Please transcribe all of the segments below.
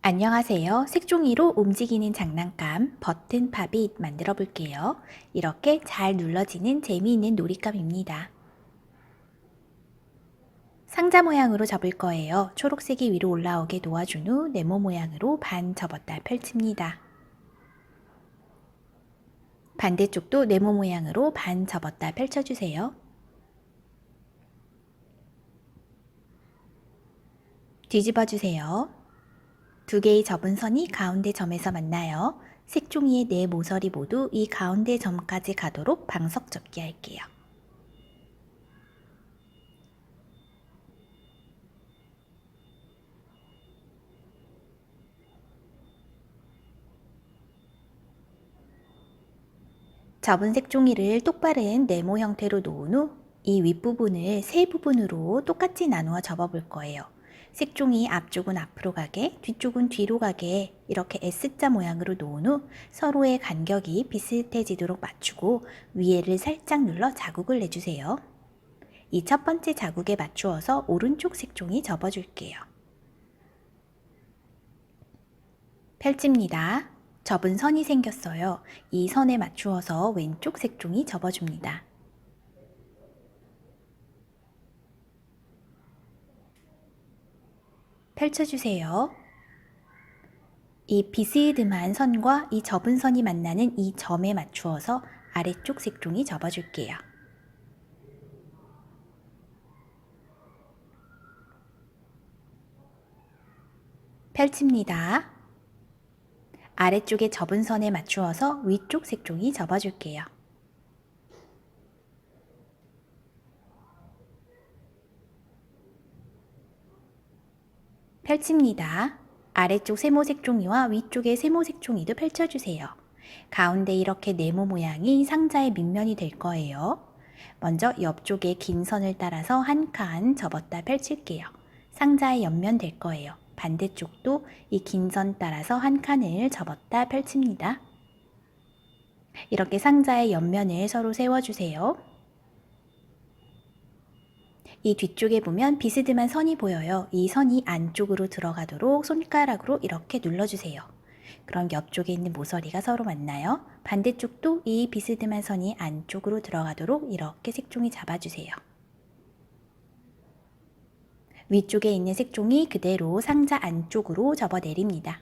안녕하세요. 색종이로 움직이는 장난감 버튼 팝잇 만들어 볼게요. 이렇게 잘 눌러지는 재미있는 놀잇감입니다. 상자 모양으로 접을 거예요. 초록색이 위로 올라오게 놓아준 후 네모 모양으로 반 접었다 펼칩니다. 반대쪽도 네모 모양으로 반 접었다 펼쳐주세요. 뒤집어 주세요. 두 개의 접은 선이 가운데 점에서 만나요. 색종이의 네 모서리 모두 이 가운데 점까지 가도록 방석 접기 할게요. 접은 색종이를 똑바른 네모 형태로 놓은 후 이 윗부분을 세 부분으로 똑같이 나누어 접어볼 거예요. 색종이 앞쪽은 앞으로 가게, 뒤쪽은 뒤로 가게 이렇게 S자 모양으로 놓은 후 서로의 간격이 비슷해지도록 맞추고 위에를 살짝 눌러 자국을 내주세요. 이 첫 번째 자국에 맞추어서 오른쪽 색종이 접어줄게요. 펼칩니다. 접은 선이 생겼어요. 이 선에 맞추어서 왼쪽 색종이 접어줍니다. 펼쳐주세요. 이 비스듬한 선과 이 접은 선이 만나는 이 점에 맞추어서 아래쪽 색종이 접어줄게요. 펼칩니다. 아래쪽에 접은 선에 맞추어서 위쪽 색종이 접어줄게요. 펼칩니다. 아래쪽 세모색 종이와 위쪽의 세모색 종이도 펼쳐주세요. 가운데 이렇게 네모 모양이 상자의 밑면이 될 거예요. 먼저 옆쪽에 긴 선을 따라서 한 칸 접었다 펼칠게요. 상자의 옆면 될 거예요. 반대쪽도 이 긴 선 따라서 한 칸을 접었다 펼칩니다. 이렇게 상자의 옆면을 서로 세워주세요. 이 뒤쪽에 보면 비스듬한 선이 보여요. 이 선이 안쪽으로 들어가도록 손가락으로 이렇게 눌러주세요. 그럼 옆쪽에 있는 모서리가 서로 만나요. 반대쪽도 이 비스듬한 선이 안쪽으로 들어가도록 이렇게 색종이 잡아주세요. 위쪽에 있는 색종이 그대로 상자 안쪽으로 접어내립니다.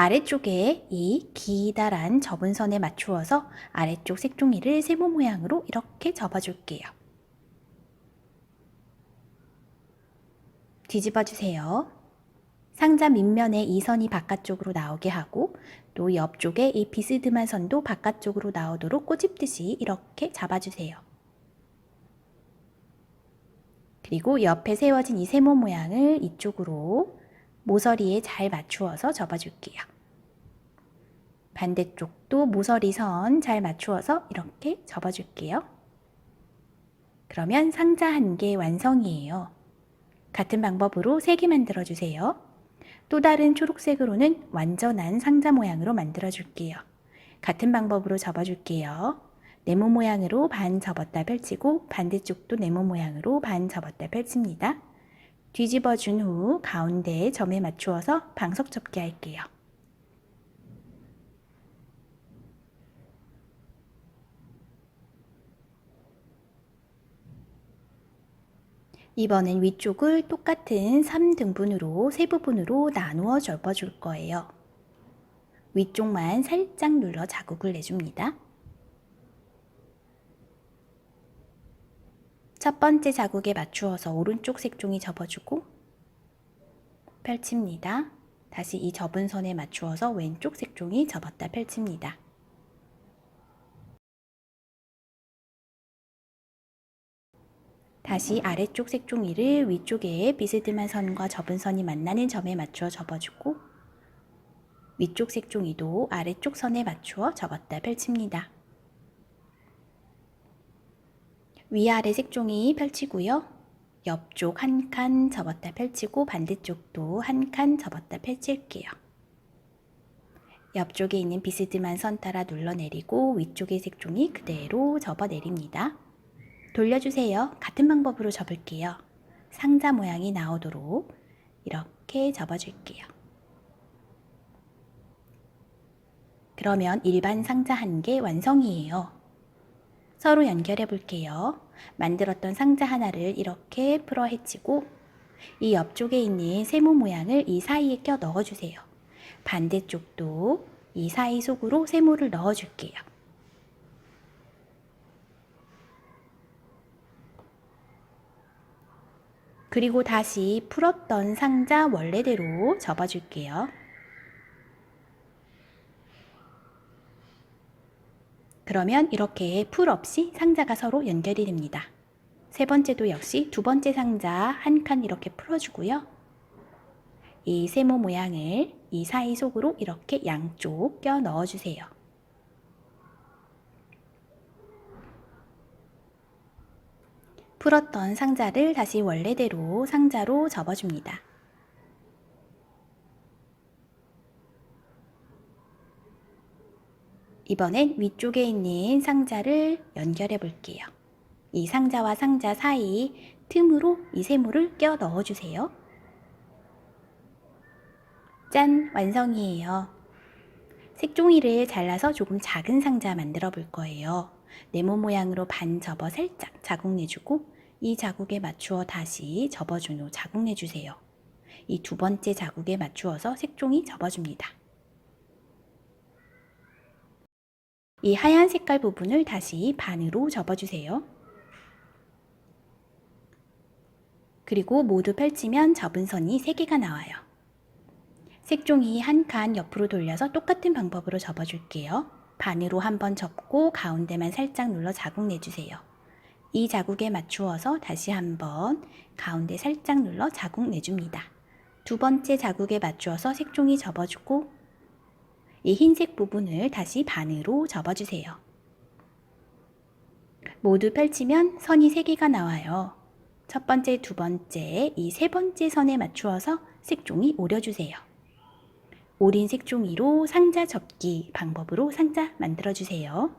아래쪽에 이 기다란 접은 선에 맞추어서 아래쪽 색종이를 세모 모양으로 이렇게 접어줄게요. 뒤집어 주세요. 상자 밑면에 이 선이 바깥쪽으로 나오게 하고 또 옆쪽에 이 비스듬한 선도 바깥쪽으로 나오도록 꼬집듯이 이렇게 잡아주세요. 그리고 옆에 세워진 이 세모 모양을 이쪽으로 모서리에 잘 맞추어서 접어줄게요. 반대쪽도 모서리 선 잘 맞추어서 이렇게 접어줄게요. 그러면 상자 한 개 완성이에요. 같은 방법으로 3개 만들어주세요. 또 다른 초록색으로는 완전한 상자 모양으로 만들어줄게요. 같은 방법으로 접어줄게요. 네모 모양으로 반 접었다 펼치고 반대쪽도 네모 모양으로 반 접었다 펼칩니다. 뒤집어 준 후 가운데 점에 맞추어서 방석 접기 할게요. 이번엔 위쪽을 똑같은 3등분으로 세 부분으로 나누어 접어줄 거예요. 위쪽만 살짝 눌러 자국을 내줍니다. 첫 번째 자국에 맞추어서 오른쪽 색종이 접어주고 펼칩니다. 다시 이 접은 선에 맞추어서 왼쪽 색종이 접었다 펼칩니다. 다시 아래쪽 색종이를 위쪽에 비스듬한 선과 접은 선이 만나는 점에 맞추어 접어주고 위쪽 색종이도 아래쪽 선에 맞추어 접었다 펼칩니다. 위아래 색종이 펼치고요. 옆쪽 한 칸 접었다 펼치고 반대쪽도 한 칸 접었다 펼칠게요. 옆쪽에 있는 비스듬한 선 따라 눌러내리고 위쪽의 색종이 그대로 접어내립니다. 돌려주세요. 같은 방법으로 접을게요. 상자 모양이 나오도록 이렇게 접어줄게요. 그러면 일반 상자 한 개 완성이에요. 서로 연결해 볼게요. 만들었던 상자 하나를 이렇게 풀어 헤치고 이 옆쪽에 있는 세모 모양을 이 사이에 껴 넣어주세요. 반대쪽도 이 사이 속으로 세모를 넣어줄게요. 그리고 다시 풀었던 상자 원래대로 접어줄게요. 그러면 이렇게 풀 없이 상자가 서로 연결이 됩니다. 세 번째도 역시 두 번째 상자 한 칸 이렇게 풀어주고요. 이 세모 모양을 이 사이 속으로 이렇게 양쪽 껴 넣어주세요. 풀었던 상자를 다시 원래대로 상자로 접어줍니다. 이번엔 위쪽에 있는 상자를 연결해 볼게요. 이 상자와 상자 사이 틈으로 이 세모를 껴 넣어 주세요. 짠! 완성이에요. 색종이를 잘라서 조금 작은 상자 만들어 볼 거예요. 네모 모양으로 반 접어 살짝 자국 내주고 이 자국에 맞추어 다시 접어준 후 자국 내주세요. 이 두 번째 자국에 맞추어서 색종이 접어줍니다. 이 하얀 색깔 부분을 다시 반으로 접어주세요. 그리고 모두 펼치면 접은 선이 3개가 나와요. 색종이 한 칸 옆으로 돌려서 똑같은 방법으로 접어줄게요. 반으로 한번 접고 가운데만 살짝 눌러 자국 내주세요. 이 자국에 맞추어서 다시 한번 가운데 살짝 눌러 자국 내줍니다. 두 번째 자국에 맞추어서 색종이 접어주고 이 흰색 부분을 다시 반으로 접어주세요. 모두 펼치면 선이 3개가 나와요. 첫 번째, 두 번째, 이 세 번째 선에 맞추어서 색종이 오려주세요. 오린 색종이로 상자 접기 방법으로 상자 만들어주세요.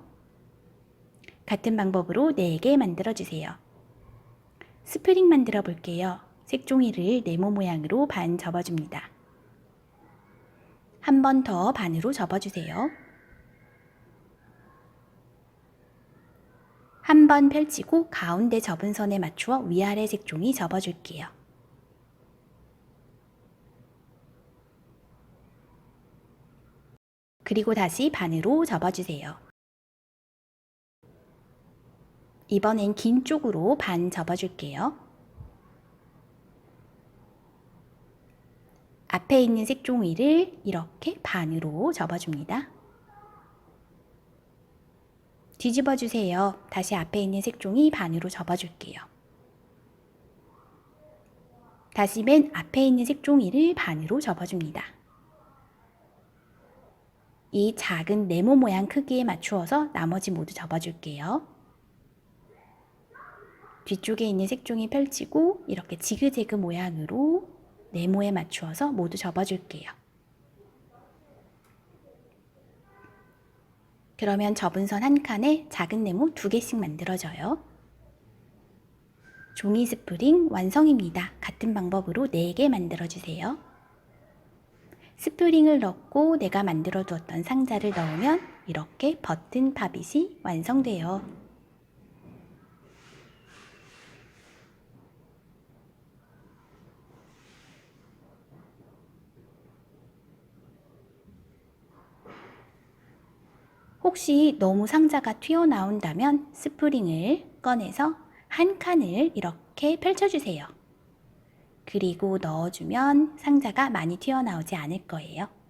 같은 방법으로 4개 만들어주세요. 스프링 만들어 볼게요. 색종이를 네모 모양으로 반 접어줍니다. 한 번 더 반으로 접어주세요. 한 번 펼치고 가운데 접은 선에 맞추어 위아래 색종이 접어줄게요. 그리고 다시 반으로 접어주세요. 이번엔 긴 쪽으로 반 접어줄게요. 앞에 있는 색종이를 이렇게 반으로 접어줍니다. 뒤집어 주세요. 다시 앞에 있는 색종이 반으로 접어줄게요. 다시 맨 앞에 있는 색종이를 반으로 접어줍니다. 이 작은 네모 모양 크기에 맞추어서 나머지 모두 접어줄게요. 뒤쪽에 있는 색종이 펼치고 이렇게 지그재그 모양으로 네모에 맞추어서 모두 접어줄게요. 그러면 접은 선 한 칸에 작은 네모 두 개씩 만들어져요. 종이 스프링 완성입니다. 같은 방법으로 4개 만들어주세요. 스프링을 넣고 내가 만들어 두었던 상자를 넣으면 이렇게 버튼 팝잇이 완성돼요. 혹시 너무 상자가 튀어나온다면 스프링을 꺼내서 한 칸을 이렇게 펼쳐주세요. 그리고 넣어주면 상자가 많이 튀어나오지 않을 거예요.